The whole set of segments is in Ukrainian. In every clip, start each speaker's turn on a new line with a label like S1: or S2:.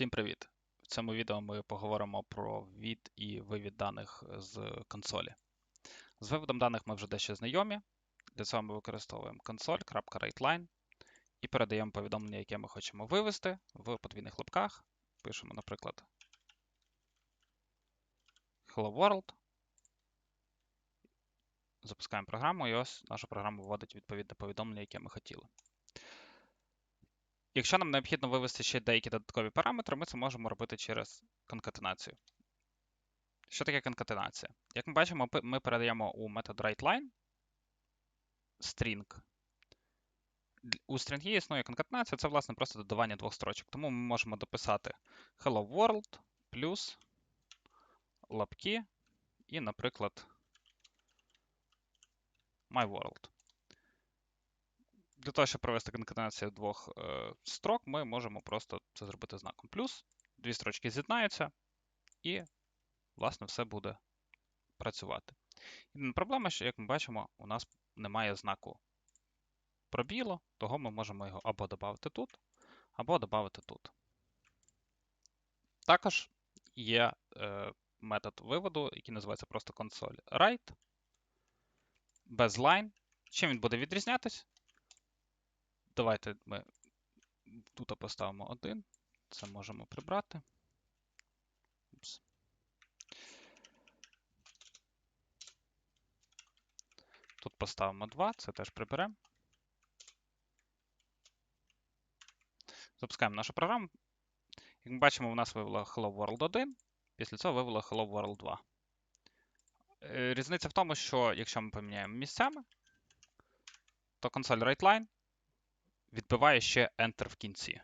S1: Всім привіт! В цьому відео ми поговоримо про ввід і вивід даних з консолі. З виводом даних ми вже дещо знайомі. Для цього ми використовуємо console.writeLine і передаємо повідомлення, яке ми хочемо вивести в подвійних лапках. Пишемо, наприклад, Hello World. Запускаємо програму, і ось наша програма вводить відповідне повідомлення, яке ми хотіли. Якщо нам необхідно вивести ще деякі додаткові параметри, ми це можемо робити через конкатенацію. Що таке конкатенація? Як ми бачимо, ми передаємо у метод WriteLine string. У стрінгі існує конкатенація, це, власне, просто додавання двох строчок. Тому ми можемо дописати Hello World плюс лапки і, наприклад, My World. Для того, щоб провести конкатенацію двох е, строк, ми можемо просто це зробити знаком плюс. Дві строчки з'єднаються, і, власне, все буде працювати. Єдина проблема, що, як ми бачимо, у нас немає знаку пробілу, того ми можемо його або додати тут, або додати тут. Також є е, метод виводу, який називається просто console write, без line. Чим він буде відрізнятись? Давайте ми тут поставимо один. Це можемо прибрати. Упс. Тут поставимо 2, це теж приберемо. Запускаємо нашу програму. Як ми бачимо, у нас вивело Hello World 1, після цього вивело Hello World 2. Е, різниця в тому, що якщо ми поміняємо місцями, то консоль WriteLine відбиває ще Enter в кінці.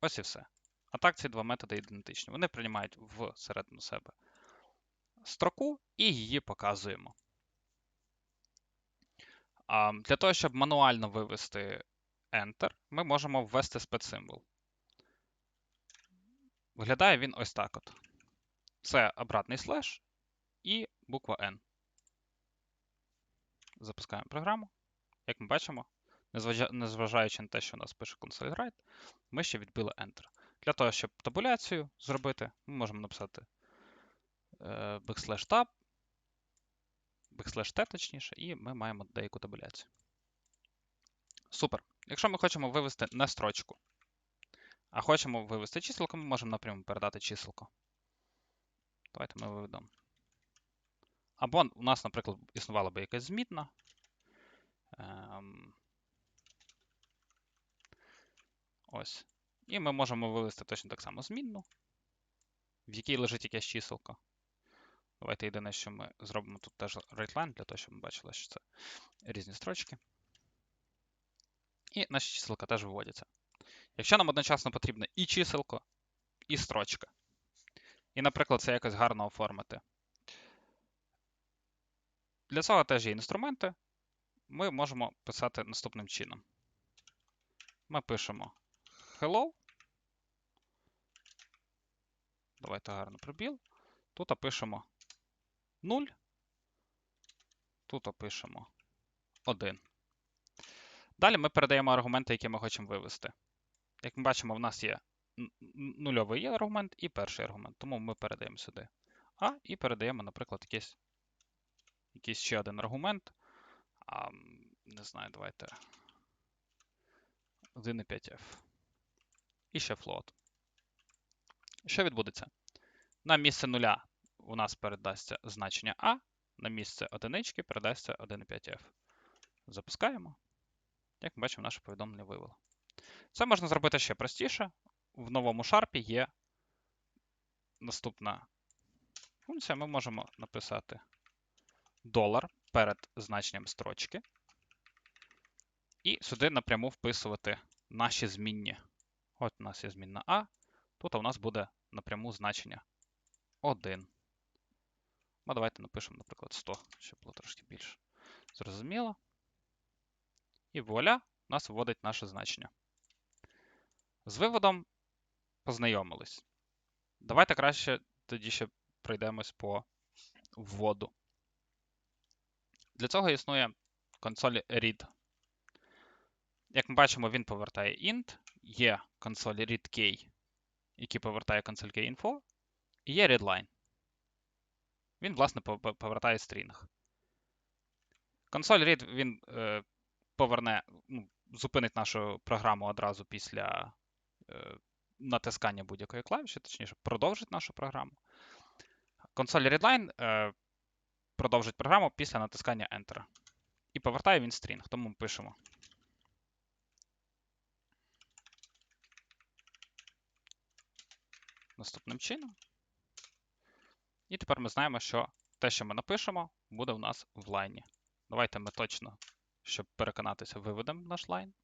S1: Ось і все. А так ці два методи ідентичні. Вони приймають всередину себе строку і її показуємо. А Для того, щоб мануально вивести Enter, ми можемо ввести спецсимвол. Виглядає він ось так от. Це обратний слеш і буква N. Запускаємо програму. Як ми бачимо, незважаючи на те, що у нас пише console write, ми ще відбили Enter. Для того, щоб табуляцію зробити, ми можемо написати е, backslash tab, backslash t, точніше, і ми маємо деяку табуляцію. Супер. Якщо ми хочемо вивести не строчку, а хочемо вивести число, ми можемо напряму передати число. Давайте ми виведемо. Або у нас, наприклад, існувала би якась змітна. Ем, Ось. І ми можемо вивести точно так само змінну, в якій лежить якесь число. Давайте єдине, що ми зробимо тут теж WriteLine, для того, щоб ми бачили, що це різні строчки. І наші числка теж виводяться. Якщо нам одночасно потрібно і чиселко, і строчка. І, наприклад, це якось гарно оформити. Для цього теж є інструменти. Ми можемо писати наступним чином. Ми пишемо hello. Давайте гарно пробіл. Тут пишемо 0. Тут пишемо 1. Далі ми передаємо аргументи, які ми хочемо вивести. Як ми бачимо, в нас є нульовий аргумент і перший аргумент. Тому ми передаємо сюди А і передаємо, наприклад, якийсь, якийсь ще один аргумент. А, Не знаю, давайте 1,5f і ще float. Що відбудеться? На місце нуля у нас передасться значення А, на місце одинички передасться 1,5f. Запускаємо. Як ми бачимо, наше повідомлення вивело. Це можна зробити ще простіше. В новому шарпі є наступна функція. Ми можемо написати долар перед значенням строчки. І сюди напряму вписувати наші змінні От у нас є змінна А. Тут у нас буде напряму значення 1. Ну, давайте напишемо, наприклад, 100, щоб було трошки більше. Зрозуміло. І вуаля, у нас вводить наше значення. З виводом познайомились. Давайте краще тоді ще пройдемось по вводу. Для цього існує консоль read. Як ми бачимо, він повертає int, є консоль readkey, який повертає консоль info, і є readline. Він, власне, повертає стрінг. Консоль read він е, поверне, ну, зупинить нашу програму одразу після е, натискання будь-якої клавіші, точніше, продовжить нашу програму. Консоль readline е, продовжить програму після натискання Enter. І повертає він стрінг, тому ми пишемо. Наступним чином. І тепер ми знаємо, що те, що ми напишемо, буде у нас в лайні. Давайте ми точно, щоб переконатися, виведемо наш лайн.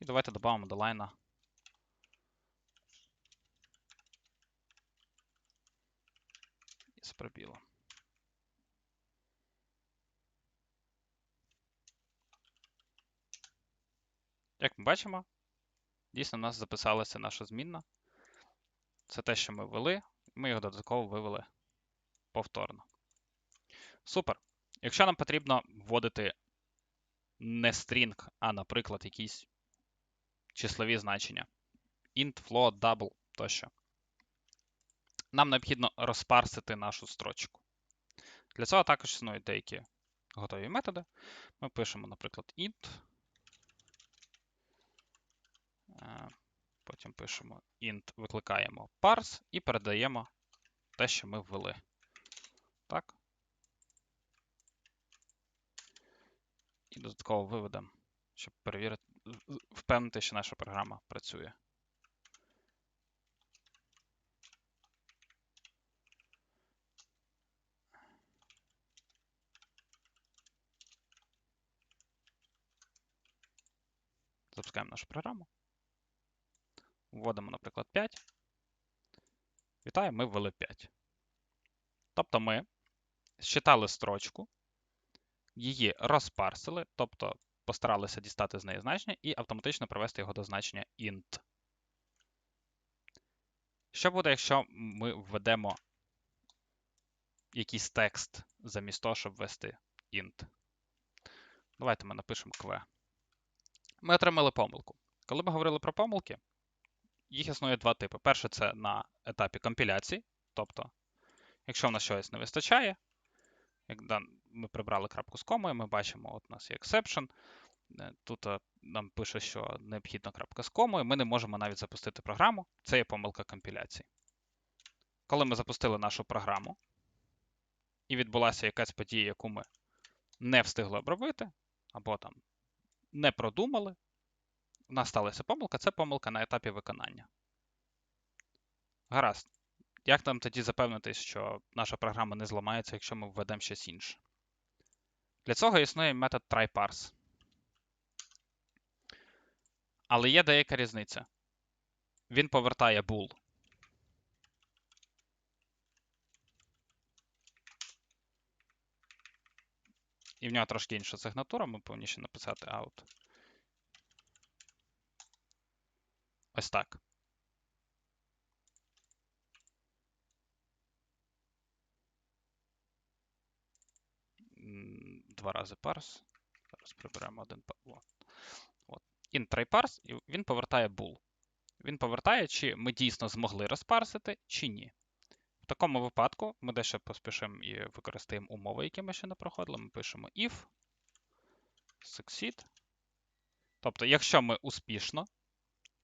S1: І давайте додамо до лайна з пробілом. Бачимо, дійсно в нас записалася наша змінна. Це те, що ми ввели, ми його додатково вивели повторно. Супер. Якщо нам потрібно вводити не стрінг, а, наприклад, якісь числові значення. Int, float, double тощо. Нам необхідно розпарсити нашу строчку. Для цього також існують деякі готові методи. Ми пишемо, наприклад, int. Е, потім пишемо int, викликаємо parse і передаємо те, що ми ввели. Так. І додатково виведемо, щоб перевірити, впевнити, що наша програма працює. Запускаємо нашу програму. Вводимо, наприклад, 5. Вітаю, ми ввели 5. Тобто ми считали строчку, її розпарсили, тобто постаралися дістати з неї значення і автоматично привести його до значення int. Що буде, якщо ми введемо якийсь текст замість того, щоб ввести int? Давайте ми напишемо kv. Ми отримали помилку. Коли ми говорили про помилки, їх існує два типи. Перше, це на етапі компіляції, тобто, якщо в нас щось не вистачає, як ми прибрали крапку з комою, ми бачимо, от у нас є exception. Е, тут е, нам пише, що необхідна крапка з комою, ми не можемо навіть запустити програму. Це є помилка компіляції. Коли ми запустили нашу програму, і відбулася якась подія, яку ми не встигли обробити, або там не продумали, у нас сталася помилка, це помилка на етапі виконання. Гаразд. Як нам тоді запевнитись, що наша програма не зламається, якщо ми введемо щось інше? Для цього існує метод tryparse. Але є деяка різниця. Він повертає bool. І в нього трошки інша сигнатура, ми повинні ще написати out. Ось так. Два рази парс. Зараз приберемо один От. От. In try і він повертає bool. Він повертає, чи ми дійсно змогли розпарсити, чи ні. В такому випадку ми дещо поспішимо і використаємо умови, які ми ще не проходили. Ми пишемо if succeed. Тобто, якщо ми успішно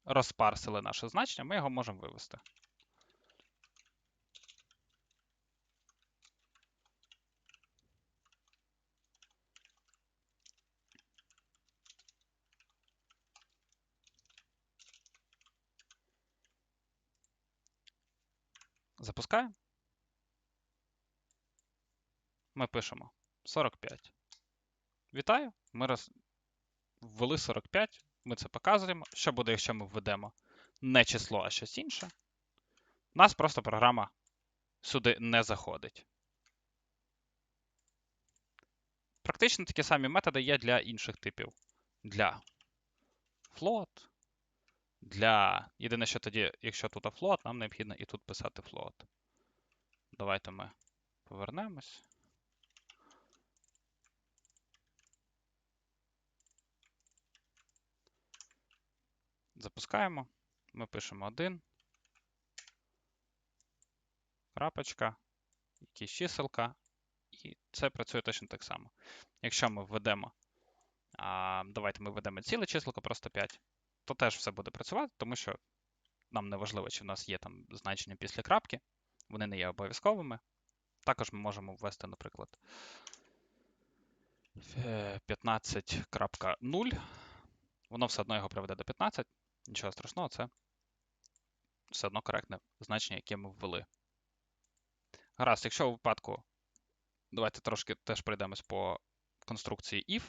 S1: розпарсили наше значення, ми його можемо вивести. Запускаємо. Ми пишемо 45. Вітаю! Ми роз... ввели 45. Ми це показуємо. Що буде, якщо ми введемо не число, а щось інше? У нас просто програма сюди не заходить. Практично такі самі методи є для інших типів. Для float. Для... Єдине, що тоді, якщо тут float, нам необхідно і тут писати float. Давайте ми повернемось. Запускаємо. Ми пишемо 1. Крапочка, якісь чиселка. І це працює точно так само. Якщо ми введемо, а, давайте ми введемо ціле число, просто 5, то теж все буде працювати, тому що нам не важливо, чи в нас є там значення після крапки, вони не є обов'язковими. Також ми можемо ввести, наприклад, е, 15.0. Воно все одно його приведе до 15. Нічого страшного, це все одно коректне значення, яке ми ввели. Гаразд, якщо у випадку, давайте трошки теж пройдемось по конструкції if.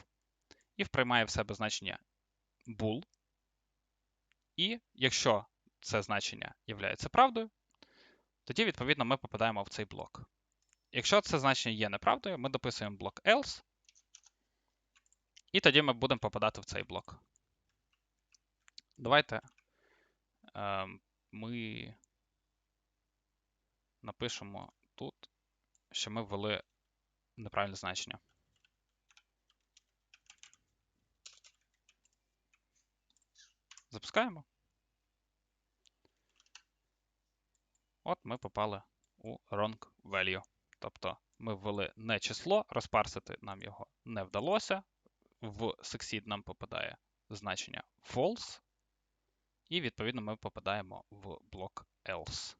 S1: If приймає в себе значення bool. І якщо це значення є правдою, тоді, відповідно, ми попадаємо в цей блок. Якщо це значення є неправдою, ми дописуємо блок else, і тоді ми будемо попадати в цей блок. Давайте е, ми напишемо тут, що ми ввели неправильне значення. Запускаємо. От ми попали у wrong value. Тобто ми ввели не число, розпарсити нам його не вдалося. В succeed нам попадає значення false. І, відповідно, ми попадаємо в блок else.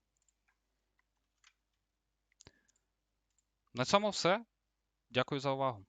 S1: На цьому все. Дякую за увагу.